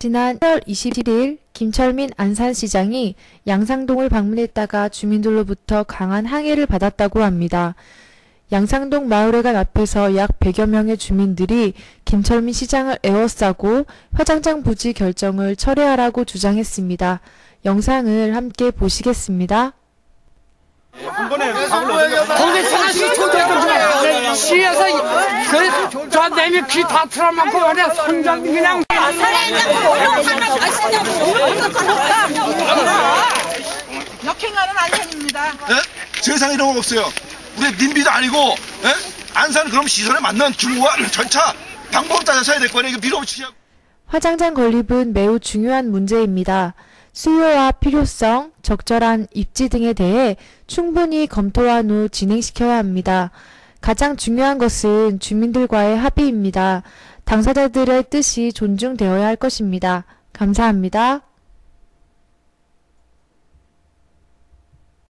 지난 1월 27일 김철민 안산시장이 양상동을 방문했다가 주민들로부터 강한 항의를 받았다고 합니다. 양상동 마을회관 앞에서 약 100여 명의 주민들이 김철민 시장을 에워싸고 화장장 부지 결정을 철회하라고 주장했습니다. 영상을 함께 보시겠습니다. 거기 사실 초대도 시에서 내미 귀다 틀어막고 그냥 선장 그냥 역행하는 안현입니다. 예? 세상에 이런 거 없어요. 우리 님비도 아니고, 예? 안산 그럼 시설에 맞는 규모와 절차, 방법 따져서야 될 거네. 이거 밀어붙이냐고. 화장장 건립은 매우 중요한 문제입니다. 수요와 필요성, 적절한 입지 등에 대해 충분히 검토한 후 진행시켜야 합니다. 가장 중요한 것은 주민들과의 합의입니다. 당사자들의 뜻이 존중되어야 할 것입니다. 감사합니다.